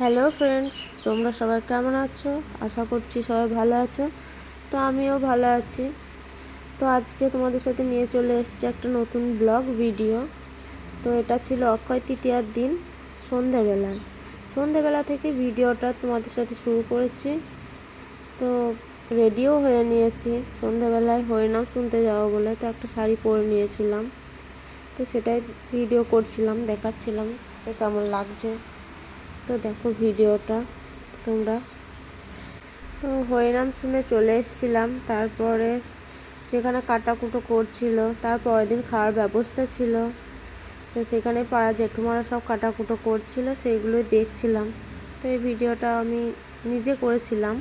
Hello friends, তোমরা সবাই কেমন আছো? আশা করছি সবাই ভালো আছো। তো আমিও ভালো আছি। তো আজকে তোমাদের সাথে নিয়ে চলে এসেছি একটা নতুন ব্লগ ভিডিও। তো এটা ছিল অক্ষয় তৃতীয়ার দিন সন্ধেবেলায় সন্ধেবেলা থেকে ভিডিওটা তোমাদের সাথে শুরু করেছি। তো রেডিও হয়ে নিয়েছি। সন্ধেবেলায় হরিনাম শুনতে যাব বলে তো একটা শাড়ি পরে নিয়েছিলাম। তো সেটাই ভিডিও করছিলাম, দেখাচ্ছিলাম। তো কেমন লাগছে? তো দেখো ভিডিওটা তোমরা। তো হরিনাম শুনে চলে এসেছিলাম, তারপরে যেখানে কাটাকুটো করছিল, তার পরের দিন খাওয়ার ব্যবস্থা ছিল। তো সেখানে পাড়া জেঠুমারা সব কাটাকুটো করছিল, সেইগুলোই দেখছিলাম। তো এই ভিডিওটা আমি নিজে করেছিলাম।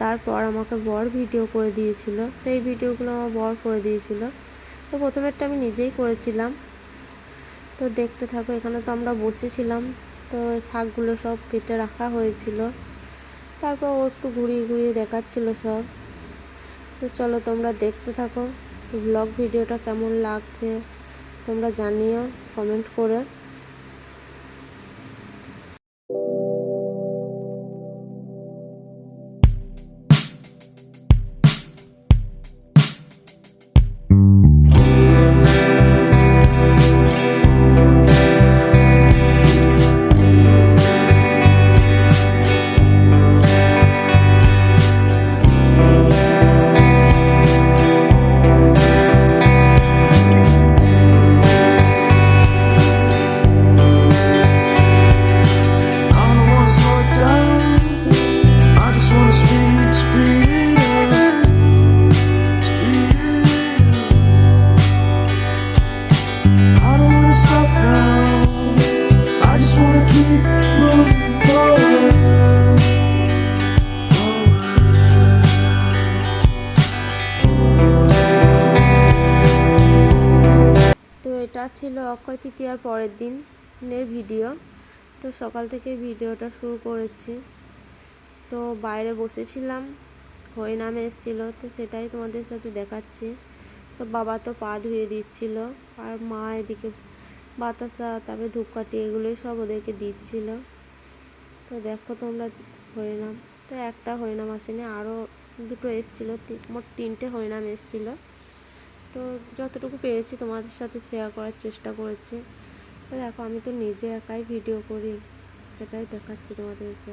তারপর আমাকে বর ভিডিও করে দিয়েছিল। তো এই ভিডিওগুলো আমার বর করে দিয়েছিল। তো প্রথমেরটা আমি নিজেই করেছিলাম। তো দেখতে থাকো, এখানে তো আমরা বসেছিলাম। তো শাকগুলো সব কেটে রাখা হয়েছিল। তারপর ও একটু ঘুরিয়ে ঘুরিয়ে দেখাচ্ছিল সব। তো চলো তোমরা দেখতে থাকো। ব্লগ ভিডিওটা কেমন লাগছে তোমরা জানিও কমেন্ট করে। এটা ছিল অক্ষয় তৃতীয়ার পরের দিনের ভিডিও। তো সকাল থেকে ভিডিওটা শুরু করেছি। তো বাইরে বসেছিলাম হরিনামে এসেছিল, তো সেটাই তোমাদের সাথে দেখাচ্ছি। তো বাবা তো পা ধুয়ে দিচ্ছিল, আর মা এদিকে বাতাসা, তারপরে ধূপকাঠি এগুলোই সব ওদেরকে দিচ্ছিল। তো দেখো তোমরা হরিনাম। তো একটা হরিনাম আসেনি আরও দুটো এসেছিল মোট তিনটে হরিনাম এসেছিল। তো যতটুকু পেরেছি তোমাদের সাথে শেয়ার করার চেষ্টা করেছি। তো দেখো, আমি তো নিজে একাই ভিডিও করি, সেটাই দেখাচ্ছি তোমাদেরকে।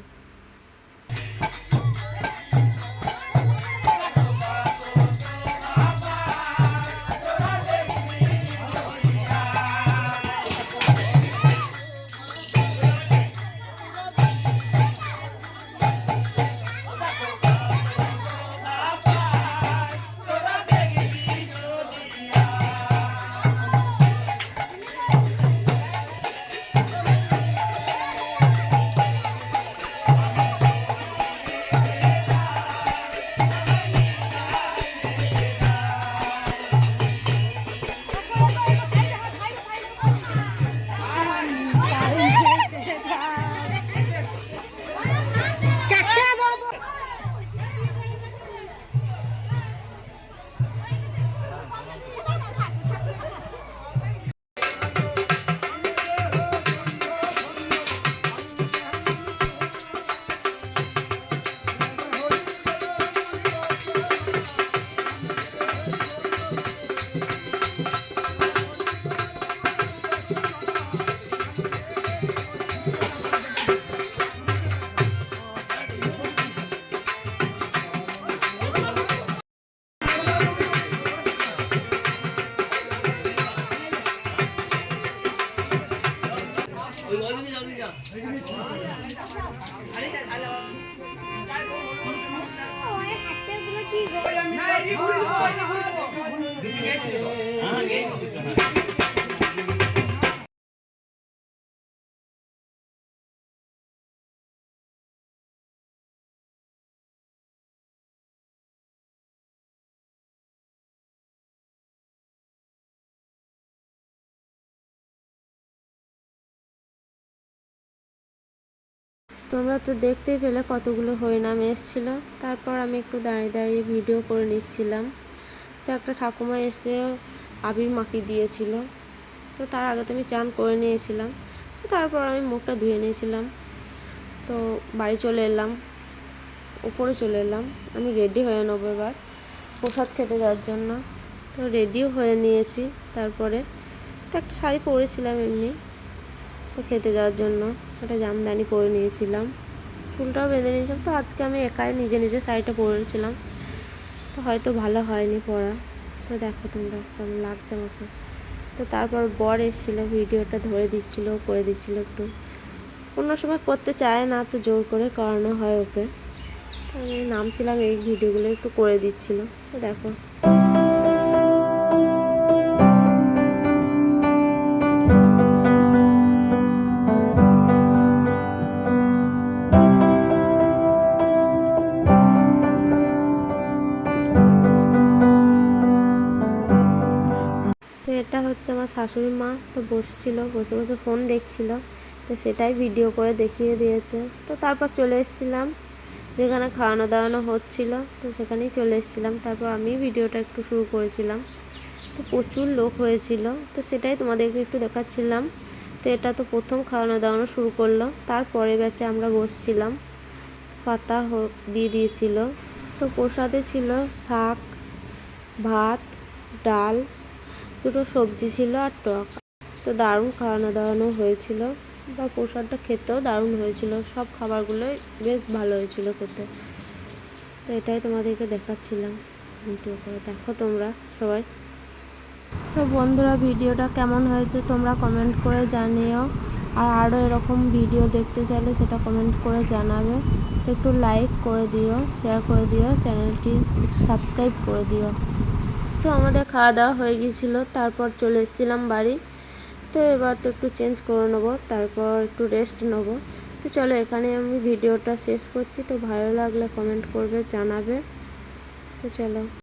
ঘুরে দেবো ঘুরে দেবো তোমরা তো দেখতেই পেলে কতগুলো হরিনাম এসেছিল। তারপর আমি একটু দাঁড়িয়ে দাঁড়িয়ে ভিডিও করে নিচ্ছিলাম। তো একটা ঠাকুমা এসে আবির মাখিয়ে দিয়েছিল। তো তার আগে তো আমি চান করে নিয়েছিলাম। তো তারপর আমি মুখটা ধুয়ে নিয়েছিলাম। তো বাড়ি চলে এলাম। উপরে চলে এলাম। আমি রেডি হয়ে নেব এবার প্রসাদ খেতে যাওয়ার জন্য। তো রেডিও হয়ে নিয়েছি। তারপরে তো একটা শাড়ি পরেছিলাম এমনি। তো খেতে যাওয়ার জন্য। একটা জামদানি পরে নিয়েছিলাম। চুলটাও বেঁধে নিয়েছিলাম। তো আজকে আমি একাই নিজে নিজে শাড়িটা পরেছিলাম। তো হয়তো ভালো হয়নি পরা। তো দেখো তোমরা কেমন লাগছে আমাকে। তো তারপর বর এসেছিল, ভিডিওটা ধরে দিচ্ছিল, করে দিচ্ছিল একটু। অন্য সময় করতে চায় না, তো জোর করে করানো হয় ওকে। আমি নামছিলাম এই ভিডিওগুলো একটু করে দিচ্ছিল। তো দেখো। আমার শাশুড়ি মা তো বসছিল, বসে বসে ফোন দেখছিল, তো সেটাই ভিডিও করে দেখিয়ে দিয়েছে। তো তারপর চলে এসেছিলাম, যেখানে খাওয়ানো দাওয়ানো হচ্ছিল, তো সেখানেই চলে এসেছিলাম। তারপর আমি ভিডিওটা একটু শুরু করেছিলাম। তো প্রচুর লোক হয়েছিল, তো সেটাই তোমাদেরকে একটু দেখাচ্ছিলাম। তো এটা তো প্রথম খাওয়ানো দাওয়ানো শুরু করল তারপরে ব্যাচে আমরা বসছিলাম। পাতা দিয়ে দিয়েছিল। তো প্রসাদে ছিল শাক, ভাত, ডাল দুটো সবজি ছিল আর টক। তো দারুণ খাওয়ানো দাওয়ানো হয়েছিল। বা প্রসাদটা খেতেও দারুণ হয়েছিল। সব খাবারগুলোই বেশ ভালো হয়েছিল খেতে। তো এটাই তোমাদেরকে দেখাচ্ছিলাম। ভিডিও করে দেখো তোমরা সবাই। তো বন্ধুরা, ভিডিওটা কেমন হয়েছে তোমরা কমেন্ট করে জানিও। আর আরও এরকম ভিডিও দেখতে চাইলে সেটা কমেন্ট করে জানাবে। তো একটু লাইক করে দিও শেয়ার করে দিও চ্যানেলটি সাবস্ক্রাইব করে দিও। তো আমাদের খাওয়া দাওয়া হয়ে গিয়েছিল, তারপর চলে এসেছিলাম বাড়ি। তো এবার তো একটু চেঞ্জ করে নেব, তারপর একটু রেস্ট নেব। তো চলো এখানে আমি ভিডিওটা শেষ করছি, তো ভালো লাগলে কমেন্ট করবে, জানাবে। তো চলো।